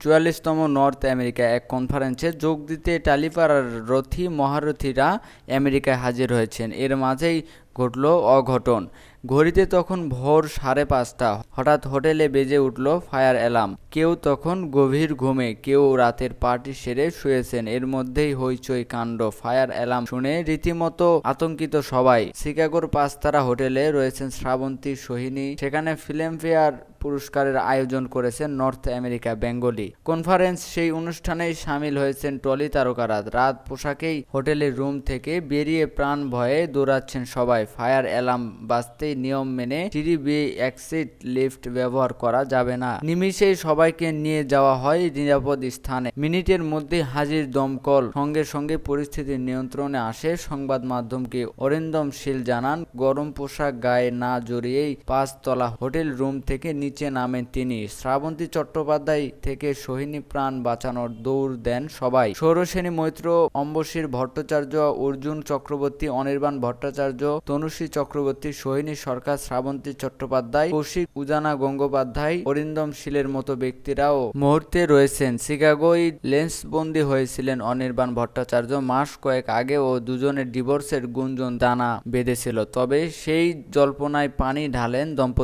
চুয়াল্লিশতম north America এক কনফারেন্সে যোগ দিতে টালিপাড়ার রথী মহারথীরা আমেরিকায় হাজির হয়েছেন। এর মাঝেই ঘটল অঘটন। ঘড়িতে তখন ভোর সাড়ে পাঁচটা। হঠাৎ হোটেলে বেজে উঠল ফায়ার অ্যালার্ম। কেউ তখন গভীর ঘুমে, কেউ রাতের পার্টি সেরে শুয়েছেন। এর মধ্যেই হইচই কাণ্ড। ফায়ার অ্যালার্ম শুনে রীতিমতো আতঙ্কিত সবাই। শিকাগোর পাঁচতারা হোটেলে রয়েছেন শ্রাবন্তী, সোহিনী। সেখানে ফিল্মফেয়ার পুরস্কারের আয়োজন করেছেন নর্থ আমেরিকা বেঙ্গলি। কনফারেন্স সেই অনুষ্ঠানেই সামিল হয়েছেন টলি তারকারা। রাত পোশাকেই হোটেলের রুম থেকে বেরিয়ে প্রাণ ভয়ে দৌড়াচ্ছেন সবাই। ফায়ার অ্যালার্ম বাজতেই নিয়ম মেনে সিঁড়ি বেয়ে এক্সিট লিফট ব্যবহার করা যাবে না। নিমিষেই সবাইকে নিয়ে যাওয়া হয় নিরাপদ স্থানে। মিনিটের মধ্যে হাজির দমকল। সঙ্গে সঙ্গে পরিস্থিতি নিয়ন্ত্রণে আসে সংবাদ মাধ্যমকে। অরিন্দম শীল জানান, গরম পোশাক গায়ে না জড়িয়েই পাঁচতলা হোটেল রুম থেকে নিচে নামেন তিনি। শ্রাবন্তী চট্টোপাধ্যায় থেকে সোহিনী প্রাণ বাঁচানোর দৌড় দেন সবাই। সৌরসেনী মৈত্র অম্বশীর ভট্টাচার্য, অর্জুন চক্রবর্তী, অনির্বাণ ভট্টাচার্য তনুশ্রী চক্রবর্তী, সোহিনী সরকার, শ্রাবন্তী চট্টোপাধ্যায়, কৌশিক উজানা গঙ্গোপাধ্যায়, অরিন্দম শীলের মতো ব্যক্তিরাও মুহূর্তে রয়েছেন। শিকাগোয় লেন্সবন্দি হয়েছিলেন অনির্বাণ ভট্টাচার্য। মাস কয়েক আগে ও দুজনের ডিভোর্সের গুঞ্জন দানা বেঁধেছিল। তবে সেই জল্পনায় পানি ঢালেন দম্পতি।